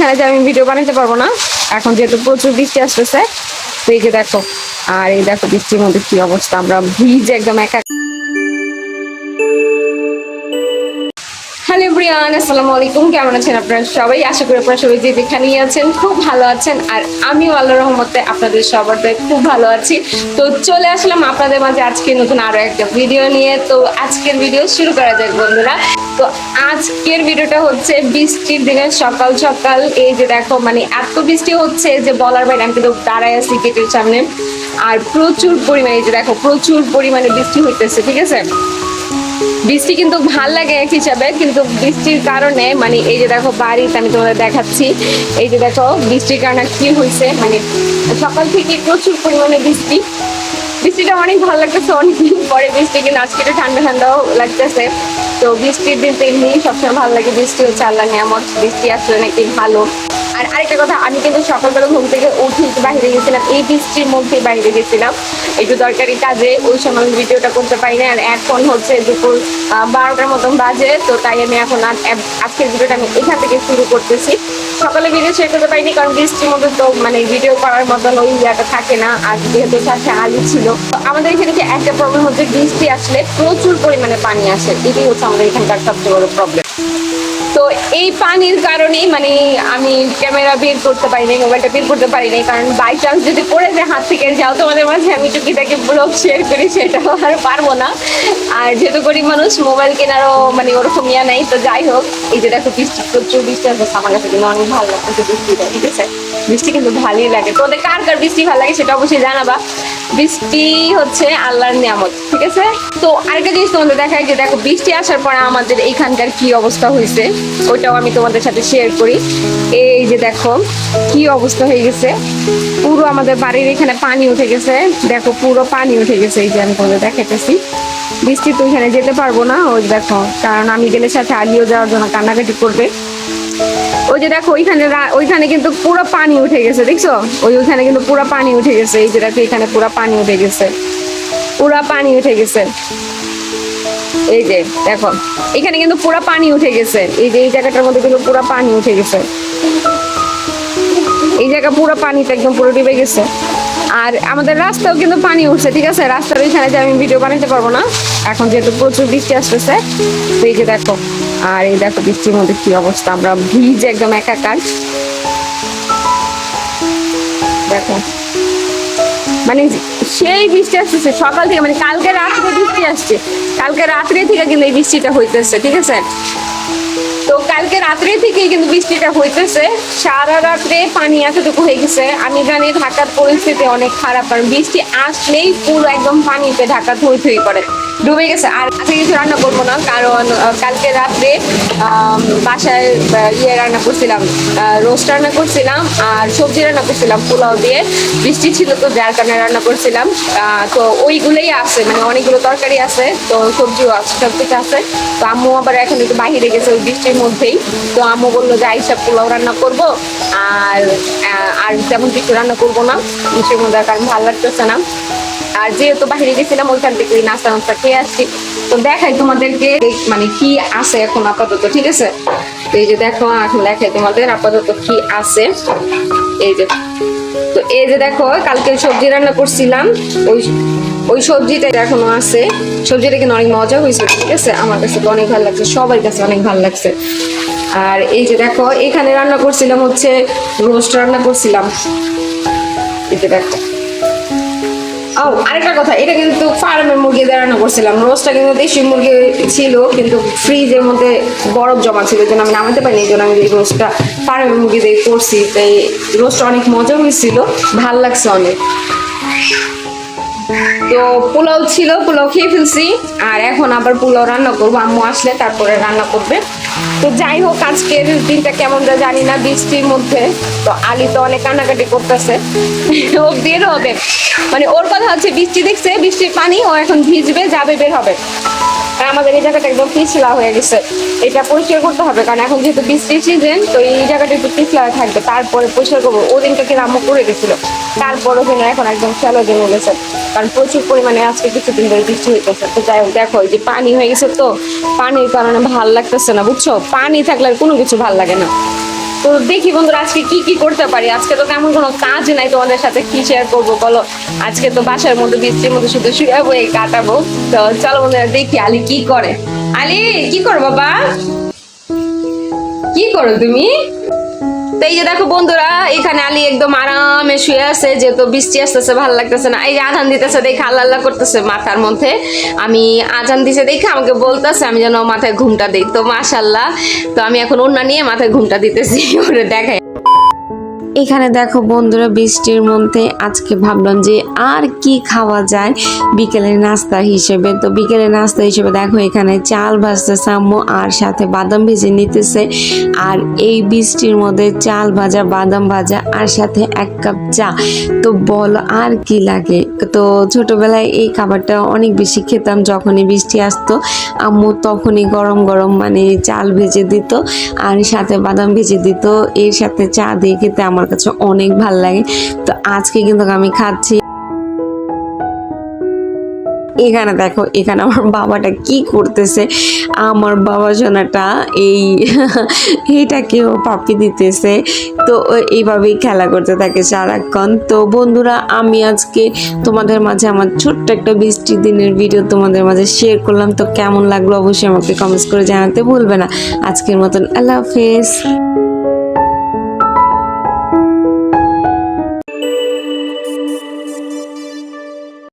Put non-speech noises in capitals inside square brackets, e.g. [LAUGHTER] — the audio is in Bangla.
ওইখানে যে আমি ভিডিও বানাতে পারব না, এখন যেহেতু প্রচুর বৃষ্টি আসতেছে, তো এই যে দেখো, আর এই দেখো বৃষ্টির মধ্যে কি অবস্থা, আমরা ভিজে একদম একা। হ্যালো ব্রিয়ান আসসালামু আলাইকুম, কেমন আছেন আপনারা সবাই? আশা করি আপনারা সবাই যে যেখানেই আছেন, খুব ভালো আছেন, আর আমিও আল্লাহ রহমতে আপনাদের সবার খুব ভালো আছি। তো চলে আসলাম আপনাদের মাঝে আজকে নতুন আরও একটা ভিডিও নিয়ে। তো আজকের ভিডিও শুরু করা যাক বন্ধুরা। তো আজকের ভিডিওটা হচ্ছে বৃষ্টির দিনে সকাল সকাল। এই যে দেখো মানে এত বৃষ্টি হচ্ছে যে বলার বাইরে আমি কিন্তু দাঁড়ায় আছি গেটের সামনে। আর প্রচুর পরিমাণে যে দেখো, প্রচুর পরিমাণে বৃষ্টি হইতেছে, ঠিক আছে? বৃষ্টি কিন্তু ভালো লাগে এক হিসাবে, কিন্তু বৃষ্টির কারণে মানে এই যে দেখো বাড়িতে আমি তোমাদের দেখাচ্ছি, এই যে দেখো বৃষ্টির কারণে কি হয়েছে মানে সকাল থেকে প্রচুর পরিমাণে বৃষ্টি। বৃষ্টিটা অনেক ভালো লাগতেছে, অনেকদিন পরে বৃষ্টি, কিন্তু আজকে একটু ঠান্ডা ঠান্ডাও লাগতেছে। তো বৃষ্টির দিন তো এমনি সবসময় ভালো লাগে। বৃষ্টি হচ্ছে আল্লাহ নিয়ামত, বৃষ্টি আসলে নাকি ভালো। আর আরেকটা কথা, আমি কিন্তু সকালবেলা ঘুম থেকে উঠে বাইরে গেছিলাম, এই বৃষ্টির মধ্যে বাইরে গেছিলাম। একটু দরকারি কাজে, ওই সময় আমি ভিডিওটা করতে পারি না আর এখন হচ্ছে দুপুর বারোটার মতন বাজে, তো তাই আমি এখন আজকের ভিডিওটা আমি এখান থেকে শুরু করতেছি। সকালে ভিডিও শেয়ার করতে পারিনি কারণ বৃষ্টির মধ্যে তো মানে ভিডিও করার মতন ওই জায়গাটা থাকে না, আর যেহেতু সাথে আলু ছিল। তো আমাদের এখানে যে একটা প্রবলেম হচ্ছে, বৃষ্টি আসলে প্রচুর পরিমাণে পানি আসে, এটাই হচ্ছে আমাদের এখানকার সবচেয়ে বড় প্রবলেম তো এই পানির কারণেই মানে আমি ক্যামেরা বের করতে পারি নাই মোবাইলটা বের করতে পারি নাই, কারণ বাই চান্স যদি পড়ে যায় হাত থেকে, যাও তোমাদের মাঝে আমি টুকিটাকে ব্লগ শেয়ার করি সেটাও আর পারব না। আর যেহেতু গরিব মানুষ মোবাইল কেনারও মানে ওরকম ইয়া নাই, তো যাই হোক, এই যে দেখো বৃষ্টি, প্রচুর বৃষ্টি আমার কাছে, কিন্তু অনেক ভালো লাগছে বৃষ্টিটা, ঠিক আছে? বৃষ্টি কিন্তু ভালোই লাগে। তো ওদের কার কার বৃষ্টি ভালো লাগে সেটা অবশ্যই জানাবা। বৃষ্টি হচ্ছে আল্লাহর নিয়ামত, ঠিক আছে? তো আরেকটা জিনিস তোমাদের দেখায় যে, দেখো, বৃষ্টি আসার পরে আমাদের এইখানকার কি অবস্থা হয়েছে, ওইটাও আমি তোমাদের সাথে শেয়ার করি। এই যে দেখো, কি অবস্থা হয়ে গেছে। পুরো আমাদের বাড়ির এখানে পানি উঠে গেছে। দেখো, পুরো পানি উঠে গেছে, এই যে আমি তোমাদের দেখাইতেছি। বৃষ্টি তো এখানে যেতে পারব না, ওই দেখো, কারণ আমি গেলে সাথে আলিও যাওয়ার জন্য কান্নাকাটি করবে। ওই যে দেখো, ওইখানে ওইখানে কিন্তু পুরো পানি উঠে গেছে, দেখছ? ওই ওইখানে কিন্তু পুরো পানি উঠে গেছে, এই যে দেখো, এখানে পুরো পানি উঠে গেছে, পুরো পানি উঠে গেছে। এই যে, দেখো, এখানে কিন্তু পুরো পানি উঠে গেছে, এই যে, এই জায়গাটার মধ্যে কিন্তু পুরো পানি উঠে গেছে। এই জায়গা পুরো পানিতে একদম পুরো ডুবে গেছে। আর আমাদের রাস্তাও কিন্তু পানি উঠছে, ঠিক আছে? রাস্তার ওইখানে যে আমি ভিডিও বানাতে পারব না। এখন যেহেতু প্রচুর বৃষ্টি আসতেছে, তো এই যে দেখো, আর এই দেখো বৃষ্টির মধ্যে কি অবস্থা, আমরা ভিজে একদম একাকার। দেখো মানে সেই বৃষ্টি আসতেছে, সকাল থেকে মানে কালকে রাত্রে বৃষ্টি আসছে। কালকে রাত্রে থেকে কিন্তু এই বৃষ্টিটা হইতেছে, ঠিক আছে? কালকে রাত্রে থেকেই কিন্তু বৃষ্টিটা হইতেছে। সারা রাত্রে পানি এতটুকু হয়ে গেছে। আমি জানি ঢাকার পরিস্থিতি অনেক খারাপ, কারণ বৃষ্টি আসলেই পুরো একদম পানিতে ঢাকা ধুই থই করে। ডুবে গেছে। আর আজকে কিছু রান্না করব না, কারণ কালকে রাত্রে বাসায় ইয়ে রান্না করছিলাম রোস্ট রান্না করছিলাম, আর সবজি রান্না করছিলাম, পোলাও দিয়ে। বৃষ্টি ছিল তো, যার কারণে রান্না করছিলাম। তো ওইগুলোই আছে মানে অনেকগুলো তরকারি আছে, তো সবজিও আছে সব কিছু আছে। তো আম্মু আবার এখন একটু বাইরে গেছে, ওই বৃষ্টির মধ্যেই। তো আম্মু বলল যে আইসা পোলাও রান্না করব আর আর তেমন কিছু রান্না করব না। বৃষ্টির মধ্যে কারণ ভালো লাগতেছে না। আর যেহেতু বাইরে গেছিলাম, ওইখান থেকে নাস্তা নাস্তা খেয়ে আসছি। তো দেখাই তোমাদেরকে মানে কি আছে এখন আপাতত, ঠিক আছে? তো এই যে দেখো, এখন দেখাই তোমাদের আপাতত কি আছে। এই যে, তো এই যে দেখো, কালকে সবজি রান্না করছিলাম, ওই ওই সবজিটা এখনও আছে। সবজিটা কিন্তু অনেক মজা হয়েছে, ঠিক আছে? আমার কাছে তো অনেক ভালো লাগছে, সবার কাছে অনেক ভালো লাগছে। আর এই যে দেখো, এখানে রান্না করছিলাম হচ্ছে, রোস্ট রান্না করছিলাম। যে দেখো। ও, আরেকটা কথা, এটা কিন্তু ফার্মের মুরগি দিয়ে রান্না করছিলাম। রোস্টটা কিন্তু দেশি মুরগি ছিল, কিন্তু ফ্রিজের মধ্যে বরফ জমা ছিল জন্য আমি নামাতে পারিনি, এই জন্য আমি রোস্টটা ফার্মের মুরগি দিয়ে করছি। তাই রোস্টটা অনেক মজা হয়েছিল, ভালো লাগছে অনেক। তো পোলাও ছিল, পোলাও খেয়ে ফেলছি। আর এখন আবার পোলাও রান্না করব। আম্মু আসলে তারপরে রান্না করবে। তো যাই হোক, আজকের দিনটা কেমন যা জানি না, বৃষ্টির মধ্যে। তো আলি তো অনেক কান্নাকাটি করতেছে। ও বের হবে। মানে ওর কথা হচ্ছে, বৃষ্টি দেখছে, বৃষ্টির পানি, ও এখন ভিজবে, যাবে, বের হবে। আর আমাদের এই জায়গাটা একদম পিছলা হয়ে গেছে। এটা পরিষ্কার করতে হবে, কারণ এখন যেহেতু বৃষ্টির সিজন তো এই জায়গাটা একটু পিছলা থাকবে। তারপরে পরিষ্কার করব। ও দিনটা কিন্তু আম্মু করে গেছিল? তারপরও কিন্তু এখন একদম শ্যালো জমে গেছে। কারণ প্রচুর পরিমাণে আজকে কিছুদিন ধরে বৃষ্টি হইতেছে। তো যাই হোক, দেখো যে পানি হয়ে গেছে তো, পানির কারণে ভালো লাগতেছে না, বুঝছ? পানি থাকলে আর কোনো কিছু ভালো লাগে না। তো দেখি বন্ধুরা, আজকে কি কি করতে পারি? আজকে তো তেমন কোনো কাজ নাই তোমাদের সাথে। কি শেয়ার করব বলো? আজকে তো বাসার মধ্যে বৃষ্টির মধ্যে শুধু শুয়ে এই কাটাবো। তো চলো বন্ধুরা, দেখি আলি কি করে। আলি, কি করো বাবা? কি করো তুমি? তো এই যে দেখো বন্ধুরা, এখানে আলী একদম আরামে শুয়ে আছে, যেহেতু বৃষ্টি আসতেছে, ভালো লাগতেছে না। এই যে আধান দিতেছে, দেখে আল্লাহ আল্লাহ করতেছে মাথার মধ্যে। আমি আজান দিছে দেখে আমাকে বলতেছে, আমি যেন মাথায় ঘুমটা দিই। তো মাশাল্লাহ তো আমি এখন অন্য নিয়ে মাথায় ঘুমটা দিতেছি, [LAUGHS] ওরে দেখাই। এখানে দেখো বন্ধুরা, বৃষ্টির মধ্যে আজকে ভাবলাম যে আর কি খাওয়া যায় বিকেলের নাস্তা হিসেবে। তো বিকেলের নাস্তা হিসেবে দেখো এখানে চাল ভাজতে সাম্য আর সাথে বাদাম ভেজে নিতেছে। আর এই বৃষ্টির মধ্যে চাল ভাজা, বাদাম ভাজা আর সাথে এক কাপ চা। তো বলো আর কি লাগে? তো ছোটবেলায় এই খাবারটা অনেক বেশি খেতাম যখনই বৃষ্টি আসতো। আম্মু তখনই গরম গরম মানে চাল ভেজে দিত আর সাথে বাদাম ভেজে দিত। এর সাথে চা দিয়ে খেতে আমার কাছে অনেক ভালো লাগে। তো আজকে কিন্তু আমি খাচ্ছি। এখানে দেখো, এখানে আমার বাবাটা কি করতেছে। আমার বাবা সোনাটা এই [LAUGHS] এইটাকেও পাপি দিতেছে। তো এইভাবেই খেলা করতে থাকে সারাক্ষণ। তো বন্ধুরা, আমি আজকে তোমাদের মাঝে আমার ছোট্ট একটা বৃষ্টির দিনের ভিডিও তোমাদের মাঝে শেয়ার করলাম। তো কেমন লাগল অবশ্যই আমাকে কমেন্টস করে জানাতে ভুলবে না। আজকের মতন আল্লাহ হাফেজ।